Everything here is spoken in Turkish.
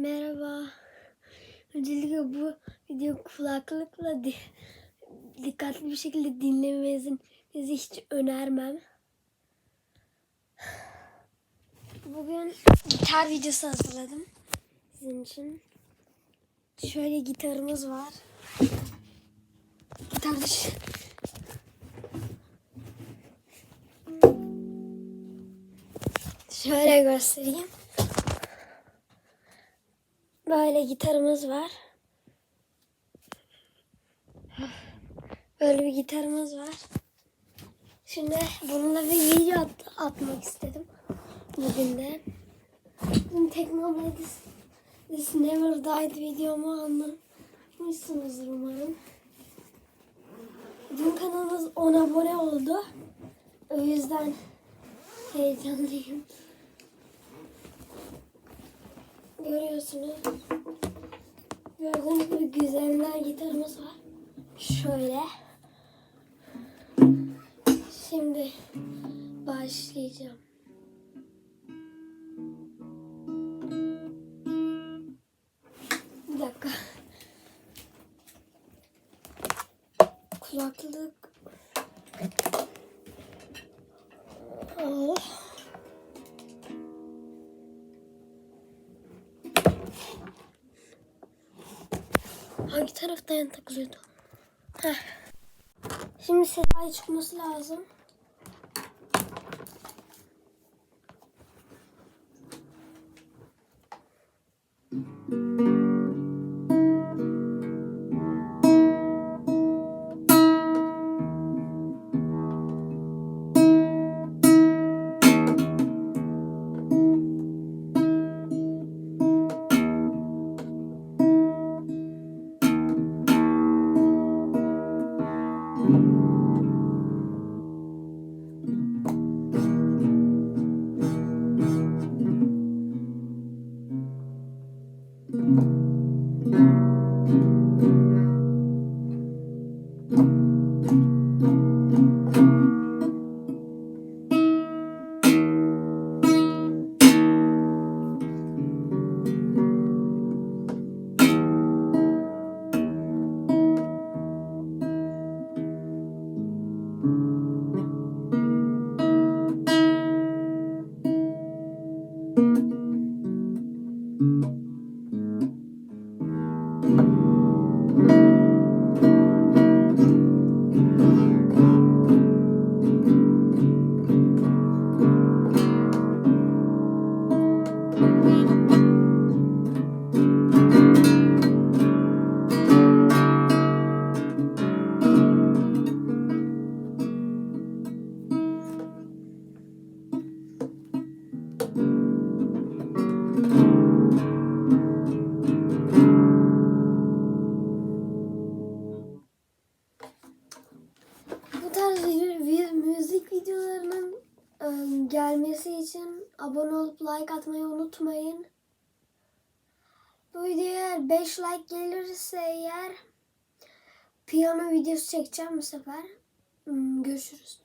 Merhaba. Öncelikle bu video kulaklıkla di- dikkatli bir şekilde dinlemenizi hiç önermem. Bugün gitar videosu hazırladım sizin için. Şöyle gitarımız var. Gitar dışı. Şöyle göstereyim. Böyle gitarımız var. Böyle bir gitarımız var. Şimdi bununla bir video at- atmak istedim. Bugün de. Bugün Technoblade is, is Never Died videomu anlamışsınızdır umarım. Dün kanalımız 10 abone oldu. O yüzden heyecanlıyım. Görüyorsunuz. Gördüğünüz gibi güzeller gitarımız var. Şöyle. Şimdi başlayacağım. Dakika. Kulaklık. Hangi taraftan takılıyordu? Heh. Şimdi sedaya çıkması lazım. Bu tarz müzik videolarının ıı, gelmesi için abone olup like atmayı unutmayın. Bu videoya 5 like gelirse eğer piyano videosu çekeceğim bu sefer. Hmm, Görüşürüz.